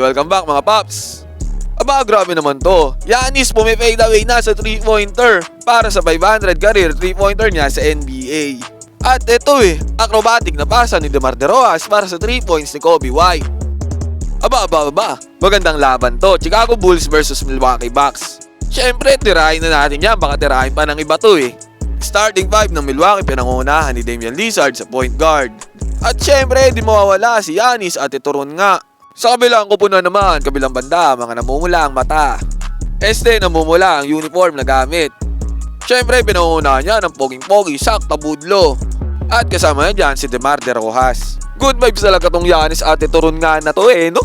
welcome back mga paps. Aba, grabe naman to. Yanis pumifade away na sa 3-pointer para sa 500 career 3-pointer niya sa NBA. At ito eh, acrobatic na pasa ni DeMar DeRozan para sa 3 points ni Kobe White. Aba, aba, aba. Magandang laban to. Chicago Bulls versus Milwaukee Bucks. Siyempre, tirahin na natin yan. Baka tirahin pa ng iba to eh. Starting five ng Milwaukee pinangunahan ni Damian Lillard sa point guard. At syempre, di mawawala si Yanis at ito ron nga. Sa kabilang kupunan naman, kabilang banda, mga namumula ang mata. Este, namumula ang uniform na gamit. Siyempre, pinangunahan niya ng poging-pogi, Sak Tabudlo. At kasama niya dyan si Demar De Rojas. Good vibes talaga tong Yanis at ito ron nga na to eh, no?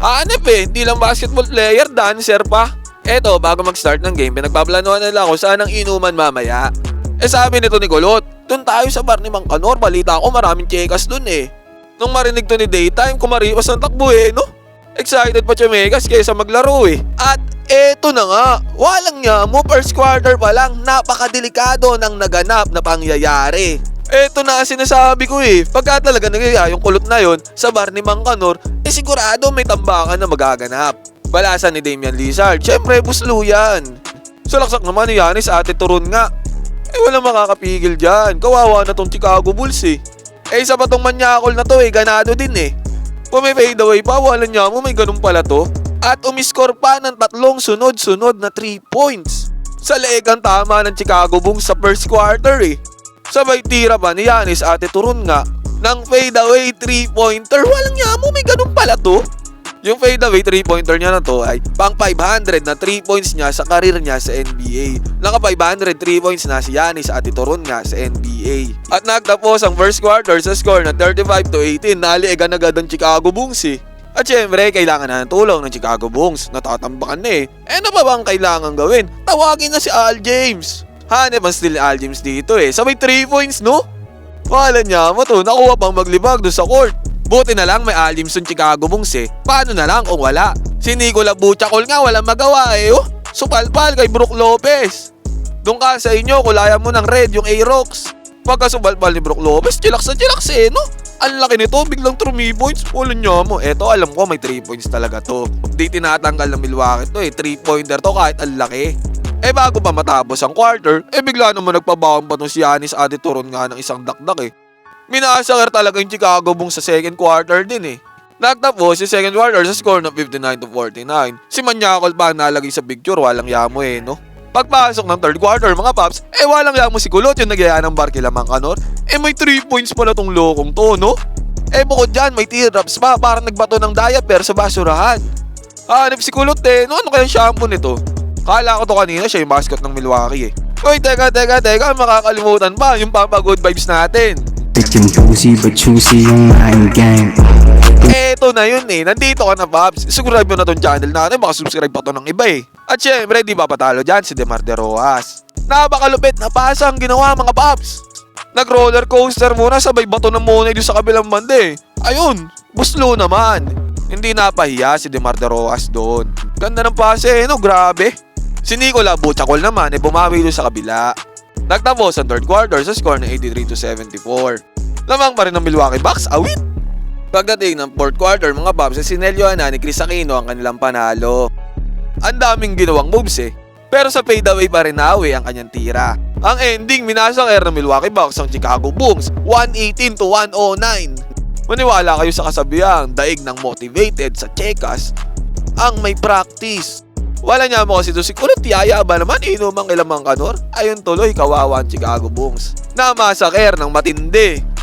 Hanep eh, hindi lang basketball player, dancer pa. Eto, bago mag-start ng game, pinagpaplanuhan nila kung saan ang inuman mamaya. Eh sabi nito ni Kulot, dun tayo sa bar ni Mang Kanor, balita ko maraming chekas dun eh. Nung marinig to ni Daytime, kumariwas ng takbo eh, no? Excited pa Chemegas kaysa maglaro eh. At eto na nga, walang niya mo first quarter pa lang, napakadelikado ng naganap na pangyayari. Eto na sinasabi ko eh, pagka talaga nangyayari yung kulot na yon sa bar ni Mang Kanor, eh sigurado may tambakan na magaganap. Balasan ni Damian Lillard, syempre buslo yan. Sulaksak naman ni Yanis ate Turun nga. Eh walang makakapigil dyan, kawawa na tong Chicago Bulls eh. Eh isa pa tong manyakol na to eh, ganado din eh. Pumifade away pa, wala niya mo, may ganun pala to. At umiskor pa ng tatlong sunod-sunod na 3 points. Sa leeg ang tama ng Chicago Bulls sa first quarter eh. Sabay tira pa ni Yanis ate Turun nga ng fade away 3-pointer. Walang niya mo, may ganun pala to. Yung fade away 3-pointer niya na to ay pang 500 na 3 points niya sa karir niya sa NBA. Naka 500 3 points na si Yanis at ituron nga sa NBA. At nagtapos ang first quarter sa score na 35 to 18. Naliigan agad ang Chicago Bulls eh. At syempre, kailangan na ng tulong ng Chicago Bulls. Natatambakan na eh. Eh ano pa bang kailangan gawin? Tawagin na si Al James. Hanep ang ni Al James dito eh. Sabay 3 points no? Wala niya mo to, nakuha pang maglibag doon sa court. Buti na lang may Alimson Chicago Bulls eh. Paano na lang kung wala? Si Nicola Buchacol nga walang magawa eh. Oh, supalpal kay Brook Lopez. Doon ka sa inyo, kulayan mo ng red yung A-Rocks. Pagka supalpal ni Brook Lopez, chillax na chillax eh, no? Ang laki nito, biglang 3 points. Wala niya mo. Eto, alam ko may 3 points talaga to. Di tinatanggal ng Milwaukee to eh. 3 pointer to kahit ang laki. Eh bago pa matapos ang quarter, eh bigla naman nagpabaon pa tong si Yanis Adetoron nga ng isang dakdak eh. Minasakar talaga yung Chicago Bulls sa second quarter din eh. Nagtapos yung second quarter sa score ng 59 to 49. Si Manyakol pa nalagay sa picture, walang yamo eh no. Pagpasok ng third quarter mga paps, eh walang yamo si Kulot yung nagyaya ng bar kila Mang Kanor. Eh may 3 points pala tong lokong to no. Eh bukod dyan, may teardrops pa parang nagbato ng diaper sa basurahan. Hanip si Kulot eh, no ano kaya shampoo nito? Kala ko to kanina siya yung mascot ng Milwaukee eh. Uy, teka, teka, teka, makakalimutan pa yung Papa Good Vibes natin. Bitchin' juicy but juicy yung aking gang Eto na yun eh, nandito ka na Babs. Subscribe mo na tong channel natin, baka subscribe pa to ng iba eh. At syempre, di ba patalo dyan si Demar De Rojas. Napakalupit na pasa ang ginawa mga Babs. Nag roller coaster muna, sabay bato ng muna doon sa kabilang banda eh. Ayun, buslo naman. Hindi napahiya si Demar De Rojas doon. Ganda ng pase eh, no? Grabe. Si Nicola Butchakol naman eh bumawi doon sa kabila. Nagtapos ang third quarter sa score na 83 to 74. Lamang pa rin ng Milwaukee Bucks, awit! Pagdating ng fourth quarter, mga Bobs, eh, sinelyohan na ni Chris Aquino ang kanilang panalo. Ang daming ginawang moves eh. Pero sa fadeaway pa rin nawi ang kanyang tira. Ang ending, minasakir ng Milwaukee Bucks ang Chicago Bulls, 118 to 109. Maniwala kayo sa kasabihang daig ng motivated sa chekas ang may practice. Wala niya mo kasi doon si Kulot Yaya ba naman inumang ilamang kanor? Ayun tuloy kawawa ang Chicago Bulls. Namasaker ng matindi.